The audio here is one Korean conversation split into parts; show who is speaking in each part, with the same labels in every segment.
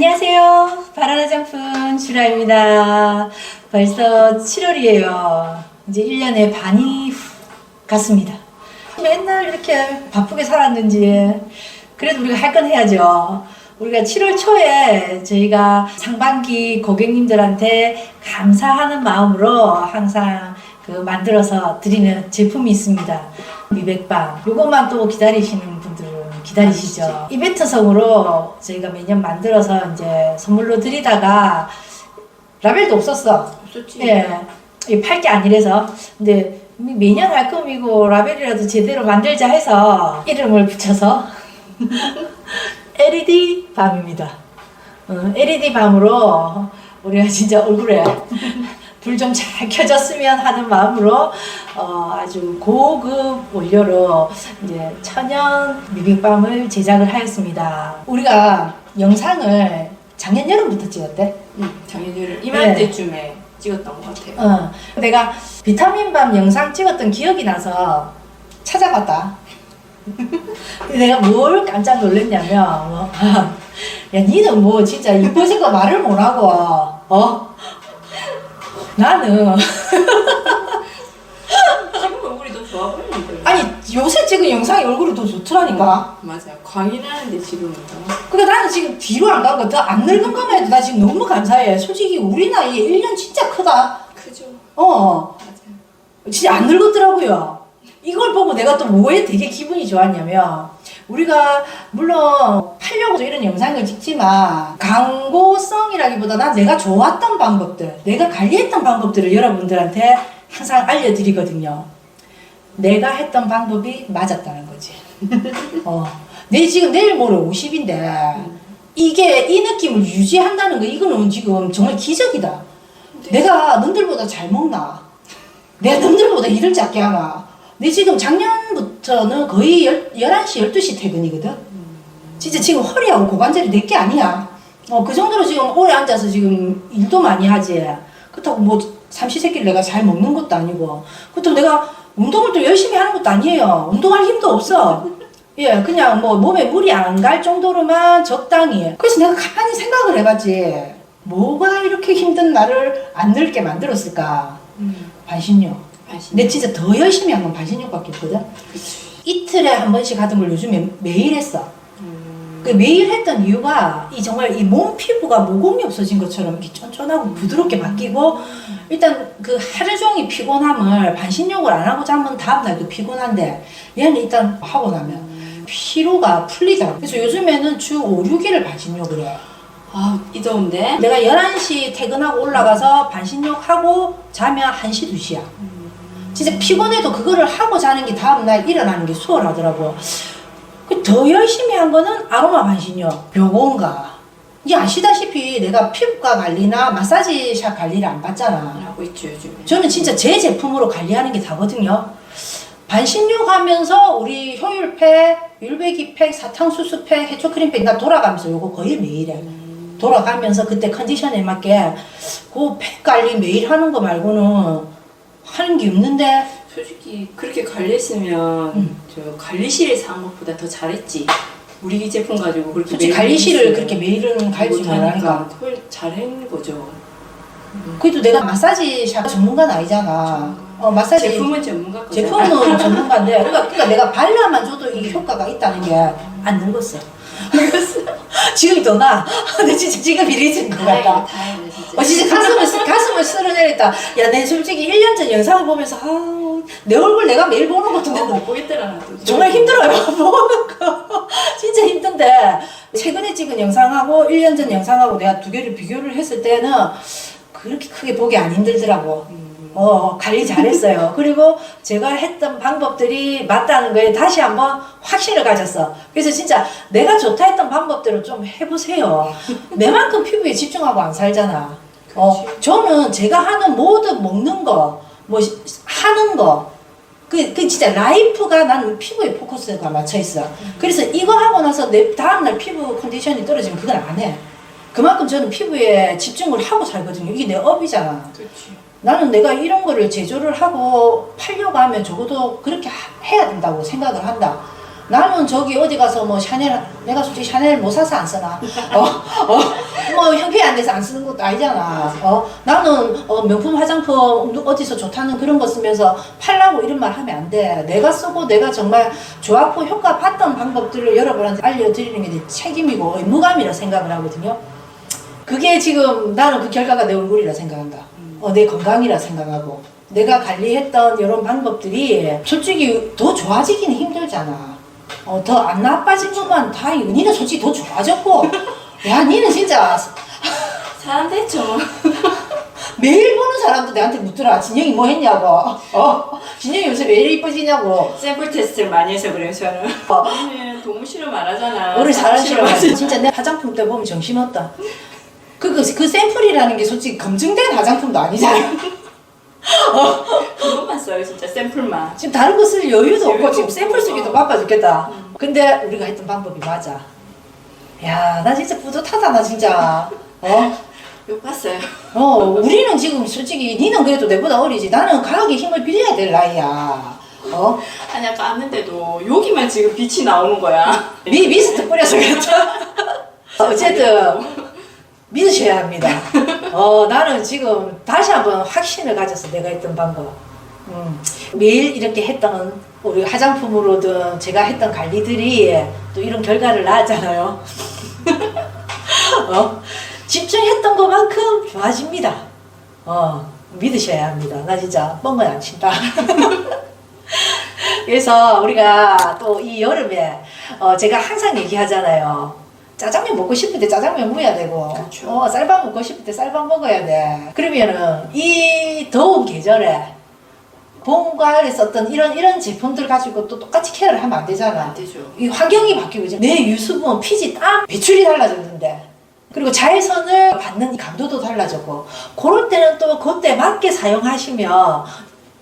Speaker 1: 안녕하세요. 바라나 화장품 주라입니다. 벌써 7월이에요. 이제 1년의 반이 후 갔습니다. 맨날 이렇게 바쁘게 살았는지 그래도 우리가 할 건 해야죠. 우리가 7월 초에 저희가 상반기 고객님들한테 감사하는 마음으로 항상 그 만들어서 드리는 제품이 있습니다. 미백밤. 요것만 또 기다리시는 분들은 기다리시죠. 이벤트성으로 저희가 매년 만들어서 이제 선물로 드리다가 라벨도 없었어.
Speaker 2: 없었지.
Speaker 1: 예. 팔게 아니라서. 근데 매년 할 거이고 라벨이라도 제대로 만들자 해서 이름을 붙여서 LED 밤입니다. 어, LED 밤으로 우리가 진짜 얼굴에 불 좀 잘 켜졌으면 하는 마음으로 어, 아주 고급 원료로 이제 천연 비빔밤을 제작을 하였습니다. 우리가 영상을 작년 여름부터 찍었대.
Speaker 2: 응, 작년에 이맘때쯤에 찍었던 것 같아요.
Speaker 1: 어, 내가 비타민밤 영상 찍었던 기억이 나서 찾아봤다. 근데 내가 뭘 깜짝 놀랐냐면, 뭐, 야, 니는 뭐 진짜 이뻐지고 말을 못하고, 어? 나는,
Speaker 2: 지금 얼굴이 더 좋아 보이는데.
Speaker 1: 아니, 요새 찍은 영상이 얼굴이 더 좋더라니까.
Speaker 2: 맞아요. 광이 나는데 지금은 더.
Speaker 1: 그러니까 나는 지금 뒤로 안 가고, 더안 늙은 것만 해도 나 지금 너무 감사해. 솔직히 우리 나이에 1년 진짜 크다.
Speaker 2: 크죠.
Speaker 1: 어.
Speaker 2: 맞아요.
Speaker 1: 진짜 안 늙었더라고요. 이걸 보고 내가 또 뭐에 되게 기분이 좋았냐면 우리가 물론 팔려고 이런 영상을 찍지만 광고성이라기보다 난 내가 좋았던 방법들, 내가 관리했던 방법들을 여러분들한테 항상 알려드리거든요. 내가 했던 방법이 맞았다는 거지. 어, 내 지금 내일 모레 50인데 이게 이 느낌을 유지한다는 거 이거는 지금 정말 기적이다. 내가 남들보다 잘 먹나? 내가 남들보다 일을 작게 하나? 내 지금 작년부터 는 거의 열, 11시, 12시 퇴근이거든? 진짜 지금 허리하고 고관절이 내 게 아니야. 어, 그 정도로 지금 오래 앉아서 지금 일도 많이 하지. 그렇다고 뭐 삼시세끼를 내가 잘 먹는 것도 아니고. 그렇다고 내가 운동을 또 열심히 하는 것도 아니에요. 운동할 힘도 없어. 예, 그냥 뭐 몸에 물이 안 갈 정도로만 적당히. 그래서 내가 가만히 생각을 해봤지. 뭐가 이렇게 힘든 나를 안 늙게 만들었을까?
Speaker 2: 음.
Speaker 1: 반신욕. 근데 진짜 더 열심히 한건 반신욕밖에 없거든. 이틀에 한 번씩 하던 걸 요즘에 매일 했어.
Speaker 2: 음.
Speaker 1: 그 매일 했던 이유가 이 정말 이 몸 피부가 모공이 없어진 것처럼 이렇게 쫀쫀하고 부드럽게 바뀌고 일단 그 하루 종일 피곤함을 반신욕을 안 하고 자면 다음날도 피곤한데 얘는 일단 하고 나면 피로가 풀리더라고. 그래서 요즘에는 주 5, 6일을 반신욕을 해.
Speaker 2: 아, 이 더운데?
Speaker 1: 내가 11시 퇴근하고 올라가서 반신욕하고 자면 1시, 2시야. 진짜 피곤해도 그거를 하고 자는 게 다음날 일어나는 게 수월하더라고. 그더 열심히 한 거는 아로마 반신욕, 묘공가. 이제 아시다시피 내가 피부과 관리나 마사지샵 관리를 안 받잖아.
Speaker 2: 하고 있죠, 요즘에.
Speaker 1: 저는 진짜 제 제품으로 관리하는 게 다거든요. 반신욕 하면서 우리 효율팩, 율배기팩, 사탕수수팩, 해초크림팩 나 돌아가면서 요거 거의 매일 해. 돌아가면서 그때 컨디션에 맞게 그 팩 관리 매일 하는 거 말고는 하는 게 없는데
Speaker 2: 솔직히 그렇게 관리했으면
Speaker 1: 음.
Speaker 2: 저 관리실에서 한 것보다 더 잘했지. 우리 제품 가지고 그렇게
Speaker 1: 솔직히
Speaker 2: 매일
Speaker 1: 관리실을 그렇게 매일은 갈지
Speaker 2: 못하니까 그걸 잘한 거죠.
Speaker 1: 그래도 내가 마사지 샵 전문가는 아니잖아. 어 마사지
Speaker 2: 제품은 전문가 거죠.
Speaker 1: 제품은 전문가인데 그러니까, 그러니까 내가 발라만 줘도 이 효과가 있다는 게 안 늙었어. 지금이 더 나. 근데 진짜 지금 이리진 것 같다.
Speaker 2: 다행이다, 진짜.
Speaker 1: 어, 진짜 가슴을, 쓰- 가슴을 쓸어내렸다. 야, 내 솔직히 1년 전 영상을 보면서, 아, 내 얼굴 내가 매일 보는 것도
Speaker 2: 어,
Speaker 1: 내가
Speaker 2: 못 보겠더라, 나도.
Speaker 1: 정말 힘들어요. 보는 거. 진짜 힘든데, 최근에 찍은 영상하고 1년 전 영상하고 내가 두 개를 비교를 했을 때는 그렇게 크게 보기 안 힘들더라고.
Speaker 2: 음.
Speaker 1: 어, 관리 잘했어요. 그리고 제가 했던 방법들이 맞다는 거에 다시 한번 확신을 가졌어. 그래서 진짜 내가 좋다 했던 방법대로 좀 해보세요. 내만큼 피부에 집중하고 안 살잖아. 어, 저는 제가 하는 모든 먹는 거, 뭐, 시- 하는 거, 그, 그 진짜 라이프가 나는 피부에 포커스가 맞춰 있어. 그래서 이거 하고 나서 내 다음날 피부 컨디션이 떨어지면 그건 안 해. 그만큼 저는 피부에 집중을 하고 살거든요. 이게 내 업이잖아.
Speaker 2: 그렇지.
Speaker 1: 나는 내가 이런 거를 제조를 하고 팔려고 하면 적어도 그렇게 하- 해야 된다고 생각을 한다. 나는 저기 어디 가서 뭐 샤넬, 내가 솔직히 샤넬 못 사서 안 쓰나? 어, 어, 뭐 형편이 안 돼서 안 쓰는 것도 아니잖아. 어 나는 어, 명품 화장품 누- 어디서 좋다는 그런 거 쓰면서 팔라고 이런 말 하면 안 돼. 내가 쓰고 내가 정말 좋았고 효과 봤던 방법들을 여러분한테 알려드리는 게 내 책임이고 의무감이라 생각을 하거든요. 그게 지금 나는 그 결과가 내 얼굴이라 생각한다. 어, 내 건강이라 생각하고 내가 관리했던 이런 방법들이 솔직히 더 좋아지기는 힘들잖아. 어, 더 안 나빠진 것만 다행이고 니는 솔직히 더 좋아졌고 야 니는 진짜
Speaker 2: 사람 됐죠.
Speaker 1: 매일 보는 사람도 내한테 묻더라 진영이 뭐 했냐고 어? 진영이 요새 왜 이리 이뻐지냐고
Speaker 2: 샘플 테스트를 많이 해서 그래요 저는.
Speaker 1: 어.
Speaker 2: 우리는 동물 실험 안 하잖아.
Speaker 1: 우리
Speaker 2: 사람
Speaker 1: 잘하시는
Speaker 2: 실험 하지.
Speaker 1: 진짜 내 화장품 때 보면 정신없다 그, 그, 그 샘플이라는 게 솔직히 검증된 화장품도 아니잖아
Speaker 2: 그것만 써요 진짜 샘플만.
Speaker 1: 지금 다른 거 쓸 여유도 없고
Speaker 2: 여유도
Speaker 1: 지금
Speaker 2: 없고.
Speaker 1: 샘플 쓰기도 바빠 죽겠다. 근데 우리가 했던 방법이 맞아. 야, 나 진짜 뿌듯하다, 나 진짜. 어?
Speaker 2: 욕 봤어요.
Speaker 1: 어, 우리는 지금 솔직히, 니는 그래도 내보다 어리지. 나는 과학의 힘을 빌려야 될 나이야. 어?
Speaker 2: 아니 아까 왔는데도 여기만 지금 빛이 나오는 거야.
Speaker 1: 미, 미스트 뿌려서 그랬다. 어쨌든, 믿으셔야 합니다. 어, 나는 지금 다시 한번 확신을 가졌어, 내가 했던 방법. 음, 매일 이렇게 했던 우리 화장품으로든 제가 했던 관리들이 또 이런 결과를 낳았잖아요. 어? 집중했던 것만큼 좋아집니다. 어, 믿으셔야 합니다. 나 진짜 뻥은 안 친다. 그래서 우리가 또 이 여름에 어, 제가 항상 얘기하잖아요. 짜장면 먹고 싶을 때 짜장면 먹어야 되고,
Speaker 2: 그렇죠.
Speaker 1: 어, 쌀밥 먹고 싶을 때 쌀밥 먹어야 돼. 그러면은 이 더운 계절에 봄, 가을에 썼던 이런 이런 제품들 가지고 또 똑같이 케어를 하면 안 되잖아.
Speaker 2: 안 되죠.
Speaker 1: 이 환경이 바뀌고 이제 내 유수분, 피지, 땀 배출이 달라졌는데 그리고 자외선을 받는 이 강도도 달라졌고 그럴 때는 또 그때 맞게 사용하시면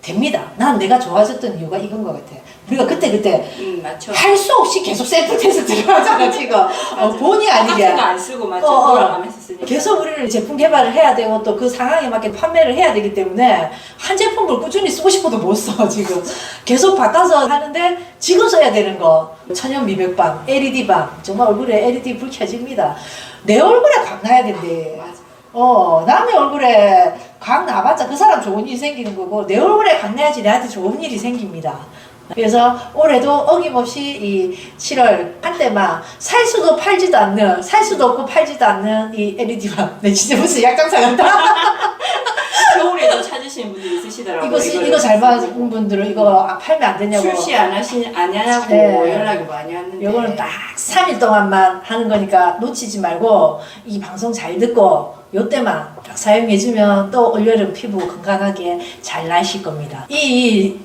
Speaker 1: 됩니다. 난 내가 좋아졌던 이유가 이건 것 같아. 우리가 그때 그때
Speaker 2: 음 맞죠.
Speaker 1: 할 수 없이 계속 샘플 테스트를 하잖아 지금 어, 본의 아니게
Speaker 2: 안 쓰고 맞죠.
Speaker 1: 어, 어.
Speaker 2: 돌아가면서 쓰니까.
Speaker 1: 계속 우리는 제품 개발을 해야 되고 또 그 상황에 맞게 판매를 해야 되기 때문에 한 제품을 꾸준히 쓰고 싶어도 못 써 지금 계속 바꿔서 하는데 지금 써야 되는 거 천연 미백밤 LED밤 정말 얼굴에 LED 불 켜집니다 내 얼굴에 광 나야 된대
Speaker 2: 맞아.
Speaker 1: 어 남의 얼굴에 광 나봤자 그 사람 좋은 일이 생기는 거고 내 얼굴에 광 나야지 내한테 좋은 일이 생깁니다 그래서 올해도 어김없이 이 7월 한때만 살 수도 팔지도 않는 살 수도 없고 팔지도 않는 이 LED밤 내 진짜 무슨 약장사 같다
Speaker 2: 겨울에도 찾으시는 분들이 있으시더라고요.
Speaker 1: 이거 쓰, 이거 잘. 받은 분들은 이거 아, 팔면 안 되냐고
Speaker 2: 출시 안 하시 안 하냐고
Speaker 1: 네.
Speaker 2: 연락이 많이 왔는데.
Speaker 1: 요거는 딱 3일 동안만 하는 거니까 놓치지 말고 이 방송 잘 듣고 요 때만 딱 사용해주면 또 올여름 피부 건강하게 잘 나실 겁니다. 이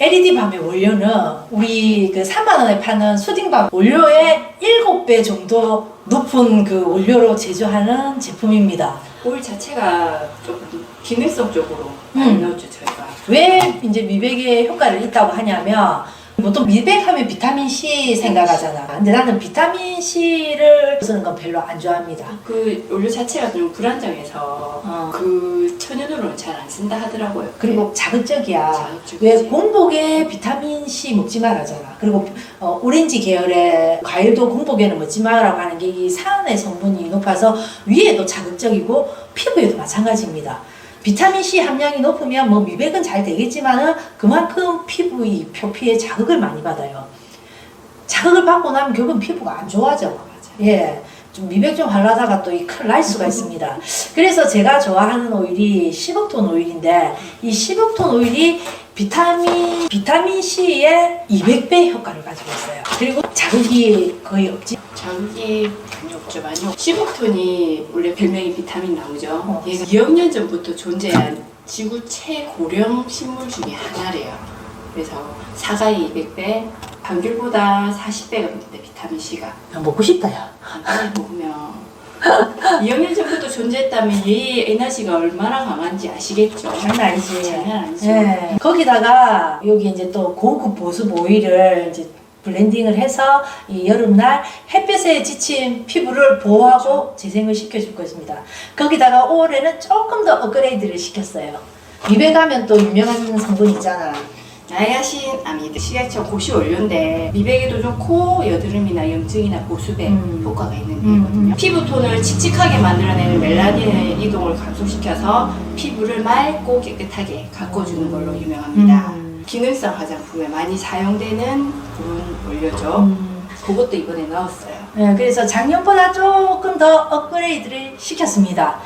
Speaker 1: LED 밤의 원료는 우리 그 3만 원에 파는 수딩밤 원료의 7배 정도 높은 그 원료로 제조하는 제품입니다.
Speaker 2: 오일 자체가 조금 기능성적으로
Speaker 1: 음.
Speaker 2: 넣었죠 저희가.
Speaker 1: 왜 이제 미백에 효과를 있다고 하냐면 보통 미백하면 비타민 C 생각하잖아. 근데 나는 비타민 C를 쓰는 건 별로 안 좋아합니다.
Speaker 2: 그 원료 자체가 좀 불안정해서
Speaker 1: 어.
Speaker 2: 그 천연으로는 잘 안 쓴다 하더라고요.
Speaker 1: 그리고 자극적이야.
Speaker 2: 자극적이지.
Speaker 1: 왜 공복에 비타민 C 먹지 말라잖아. 그리고 어, 오렌지 계열의 과일도 공복에는 먹지 말라고 하는 게이 산의 성분이 높아서 위에도 자극적이고 피부에도 마찬가지입니다. 비타민 C 함량이 높으면 뭐 미백은 잘 되겠지만은 그만큼 피부 이 표피에 자극을 많이 받아요. 자극을 받고 나면 결국은 피부가 안 좋아져.
Speaker 2: 맞아.
Speaker 1: 예. 좀 미백 좀 하려다가 또이 큰일 날 수가 있습니다. 그래서 제가 좋아하는 오일이 10억톤 오일인데 이 10억톤 오일이 비타민 비타민 C의 200배 효과를 가지고 있어요. 그리고 자극이 거의 없지.
Speaker 2: 자극이 많이 없죠, 많이 없죠. 시복톤이 원래 별명이 비타민 나오죠.
Speaker 1: 어.
Speaker 2: 얘가 2억 년 전부터 존재한 지구 최고령 식물 중에 하나래요. 그래서 사과의 200배, 감귤보다 40배가 넘는데 비타민 C가
Speaker 1: 야, 먹고 싶다 야.
Speaker 2: 간단히 먹으면 2억 년 전부터 존재했다면 얘의 에너지가 얼마나 강한지 아시겠죠?
Speaker 1: 장난 아니지.
Speaker 2: 장난 아니죠.
Speaker 1: 예. 거기다가 여기 이제 또 고급 보습 오일을 이제 블렌딩을 해서 이 여름날 햇볕에 지친 피부를 보호하고 재생을 시켜줄 것입니다. 거기다가 올해는 조금 더 업그레이드를 시켰어요. 미백하면 또 유명한 성분 있잖아.
Speaker 2: 나야신 아미드 식약처 고시 원료인데 미백에도 좋고 여드름이나 염증이나 보습에
Speaker 1: 음.
Speaker 2: 효과가 있는
Speaker 1: 음,
Speaker 2: 데거든요.
Speaker 1: 음.
Speaker 2: 피부 톤을 칙칙하게 만들어내는 멜라닌의 이동을 감소시켜서 피부를 맑고 깨끗하게 가꿔주는 걸로 유명합니다.
Speaker 1: 음.
Speaker 2: 기능성 화장품에 많이 사용되는 그런 원료죠.
Speaker 1: 음.
Speaker 2: 그것도 이번에 넣었어요.
Speaker 1: 네, 그래서 작년보다 조금 더 업그레이드를 시켰습니다.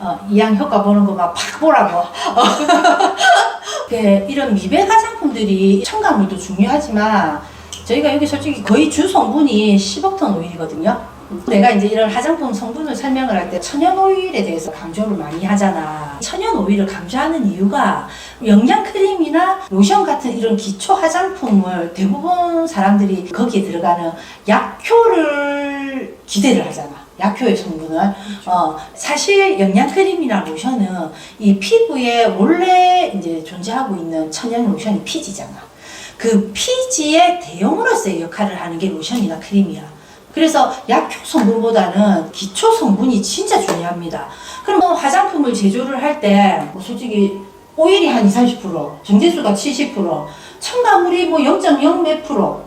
Speaker 1: 어, 이양 효과 보는 거 막 팍 보라고. 네, 이런 미백 화장품들이 첨가물도 중요하지만 저희가 여기 솔직히 거의 주 성분이 10억 톤 오일이거든요. 내가 이제 이런 화장품 성분을 설명을 할 때 천연 오일에 대해서 강조를 많이 하잖아. 천연 오일을 강조하는 이유가 영양 크림이나 로션 같은 이런 기초 화장품을 대부분 사람들이 거기에 들어가는 약효를 기대를 하잖아. 약효의 성분을. 어, 사실 영양 크림이나 로션은 이 피부에 원래 이제 존재하고 있는 천연 로션이 피지잖아. 그 피지의 대용으로서의 역할을 하는 게 로션이나 크림이야. 그래서 약효 성분보다는 기초 성분이 진짜 중요합니다. 그럼 뭐 화장품을 제조를 할때뭐 솔직히 오일이 한 20, 30%, 정제수가 70%, 첨가물이 뭐 0.0 몇 프로,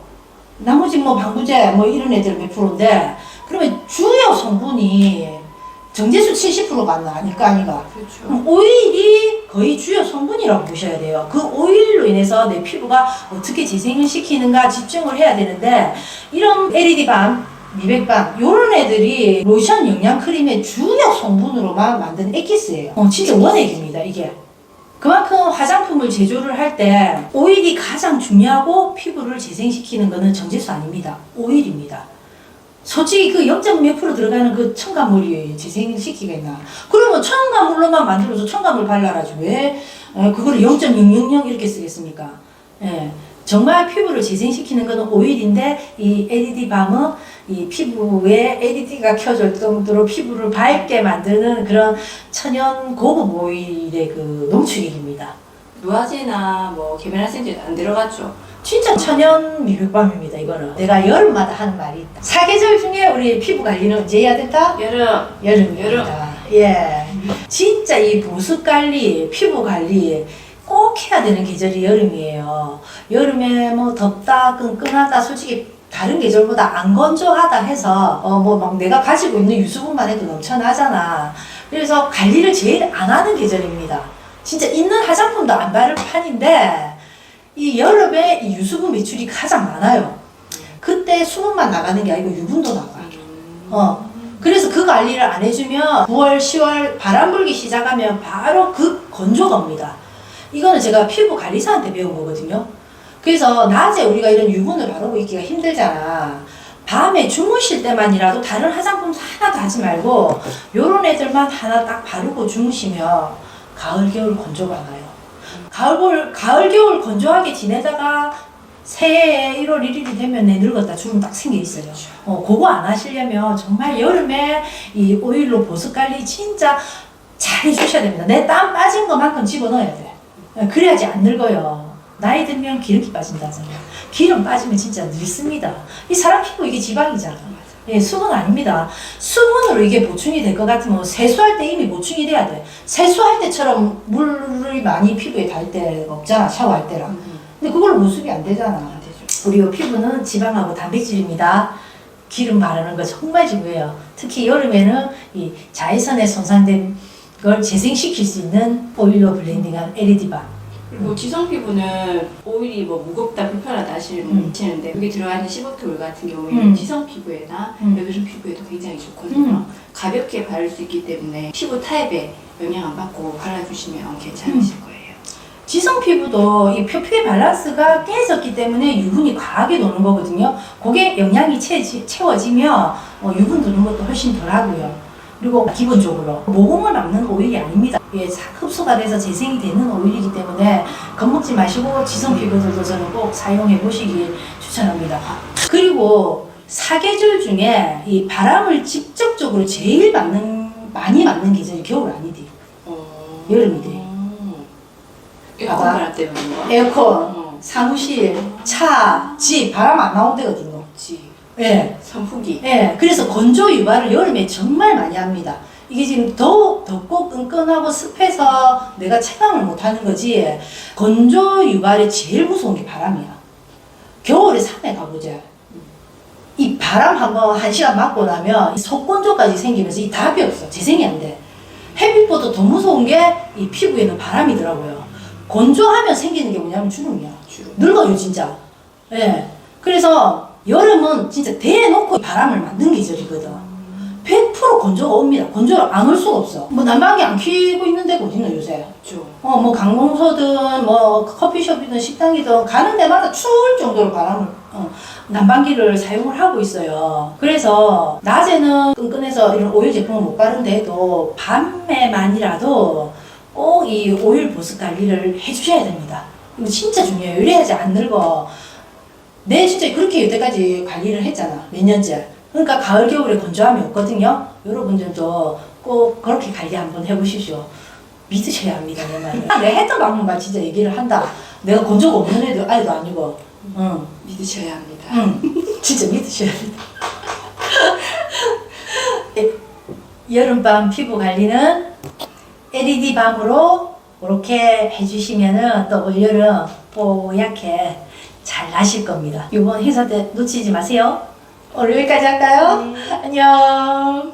Speaker 1: 나머지 뭐 방부제 뭐 이런 애들 몇 프로인데 그러면 주요 성분이 정제수 70%가 아닐까 아니가
Speaker 2: 그렇죠.
Speaker 1: 오일이 거의 주요 성분이라고 보셔야 돼요. 그 오일로 인해서 내 피부가 어떻게 재생을 시키는가 집중을 해야 되는데 이런 LED 밤, 미백밤 이런 애들이 로션 영양 크림의 주요 성분으로만 만든 액기스예요. 어, 진짜 원액입니다 이게. 그만큼 화장품을 제조를 할 때 오일이 가장 중요하고 피부를 재생시키는 것은 정제수 아닙니다. 오일입니다. 솔직히 그 0.몇% 들어가는 그 첨가물이 재생시키겠나. 그러면 첨가물로만 만들어서 첨가물 발라라지 왜 에, 그거를 0.000 이렇게 쓰겠습니까? 예. 정말 피부를 재생시키는 것은 오일인데 이 LED 밤은 이 피부에 LED가 켜질 정도로 피부를 밝게 만드는 그런 천연 고급 오일의 그 농축액입니다.
Speaker 2: 누아제나 뭐 개메라센즈는 안 들어갔죠.
Speaker 1: 진짜 천연 미백밤입니다 이거는. 내가 여름마다 하는 말이 있다. 사계절 중에 우리 피부 관리는 언제 해야 된다?
Speaker 2: 여름
Speaker 1: 여름입니다. 예. 진짜 이 보습 관리, 피부 관리 꼭 해야 되는 계절이 여름이에요. 여름에 뭐 덥다, 끈끈하다, 솔직히 다른 계절보다 안 건조하다 해서 어 뭐 막 내가 가지고 있는 유수분만 해도 넘쳐나잖아. 그래서 관리를 제일 안 하는 계절입니다. 진짜 있는 화장품도 안 바를 판인데 이 여름에 이 유수분 배출이 가장 많아요. 그때 수분만 나가는 게 아니고 유분도 나가요. 어. 그래서 그 관리를 안 해주면 9월, 10월 바람 불기 시작하면 바로 그 건조가 옵니다. 이거는 제가 피부 관리사한테 배운 거거든요. 그래서 낮에 우리가 이런 유분을 바르고 있기가 힘들잖아. 밤에 주무실 때만이라도 다른 화장품 하나도 하지 말고 요런 애들만 하나 딱 바르고 주무시면 가을, 겨울 건조가 나요. 가을, 겨울, 가을, 겨울 건조하게 지내다가 새해 1월 1일이 되면 내 늙었다 주름 딱 생겨 있어요. 어, 그거 안 하시려면 정말 여름에 이 오일로 보습 관리 진짜 잘 해주셔야 됩니다. 내 땀 빠진 것만큼 집어넣어야 돼. 어, 그래야지 안 늙어요. 나이 들면 기름기 빠진다잖아요. 기름 빠지면 진짜 늙습니다. 이 사람 피부 이게 지방이잖아. 예, 수분 아닙니다. 수분으로 이게 보충이 될 것 같으면 세수할 때 이미 보충이 돼야 돼. 세수할 때처럼 물이 많이 피부에 닿을 때가 없잖아. 샤워할 때랑.
Speaker 2: 음,
Speaker 1: 근데 그걸로 보습이 안 되잖아.
Speaker 2: 안.
Speaker 1: 우리 피부는 지방하고 단백질입니다. 기름 바르는 거 정말 중요해요. 특히 여름에는 이 자외선에 손상된 걸 재생시킬 수 있는 오일로 블렌딩한 LED 바.
Speaker 2: 그리고 지성 피부는 오일이 뭐 무겁다 불편하다
Speaker 1: 음.
Speaker 2: 하시는데 여기 들어가 있는 시버톨 같은 경우에는
Speaker 1: 음.
Speaker 2: 지성 피부에나
Speaker 1: 음.
Speaker 2: 여드름 피부에도 굉장히 좋거든요.
Speaker 1: 음.
Speaker 2: 가볍게 바를 수 있기 때문에 피부 타입에 영향 안 받고 발라주시면 괜찮으실 거예요.
Speaker 1: 지성 피부도 이 표피 밸런스가 깨졌기 때문에 유분이 과하게 도는 거거든요. 그게 영양이 채지, 채워지면 어, 유분 도는 것도 훨씬 덜 하고요. 그리고 기본적으로 모공을 막는 오일이 아닙니다. 이게 싹 흡수가 돼서 재생이 되는 오일이기 때문에 겁먹지 마시고 지성 피부들도 저는 꼭 사용해 보시길 추천합니다. 그리고 사계절 중에 이 바람을 직접적으로 제일 맞는 많이 맞는 계절이 겨울 아니디.
Speaker 2: 어...
Speaker 1: 여름이래.
Speaker 2: 음. 에어컨. 바람 때문에 거?
Speaker 1: 에어컨,
Speaker 2: 어.
Speaker 1: 사무실, 차, 집 바람 안 나온 데거든요.
Speaker 2: 지
Speaker 1: 예.
Speaker 2: 선풍기.
Speaker 1: 예. 그래서 건조 유발을 여름에 정말 많이 합니다. 이게 지금 더욱 덥고 끈끈하고 습해서 내가 체감을 못하는 거지. 건조 유발에 제일 무서운 게 바람이야. 겨울에 산에 가보자. 이 바람 한번 한 시간 맞고 나면 이 속건조까지 생기면서 이 답이 없어. 재생이 안 돼. 햇빛보다 더 무서운 게 이 피부에는 바람이더라고요. 건조하면 생기는 게 뭐냐면 주름이야.
Speaker 2: 주로
Speaker 1: 늙어요 진짜. 예. 그래서 여름은 진짜 대놓고 바람을 맞는 계절이거든 100% 건조가 옵니다 건조를 안 올 수가 없어 뭐 난방기 안 켜고 있는 데가 어딨노 요새 죠어 뭐 강공소든 뭐 커피숍이든 식당이든 가는 데마다 추울 정도로 바람을 어, 난방기를 사용을 하고 있어요. 그래서 낮에는 끈끈해서 이런 오일 제품을 못 바른데도 밤에만이라도 꼭 이 오일 보습 관리를 해주셔야 됩니다. 이거 진짜 중요해요. 이래야지 안 늙어. 내 진짜 그렇게 여태까지 관리를 했잖아. 몇 년째. 그러니까 가을 겨울에 건조함이 없거든요. 여러분들도 꼭 그렇게 관리 한번 해보십시오. 믿으셔야 합니다, 내 말을. 내가 했던 방법만 진짜 얘기를 한다. 내가 건조가 없는 애도 아이도 아니고. 응.
Speaker 2: 믿으셔야 합니다.
Speaker 1: 응, 진짜 믿으셔야 됩니다. 예, 여름밤 피부 관리는 LED 밤으로 이렇게 해주시면은 또 올여름 뽀얗게 잘 나실 겁니다. 이번 행사 때 놓치지 마세요. 오늘 여기까지 할까요? 안녕.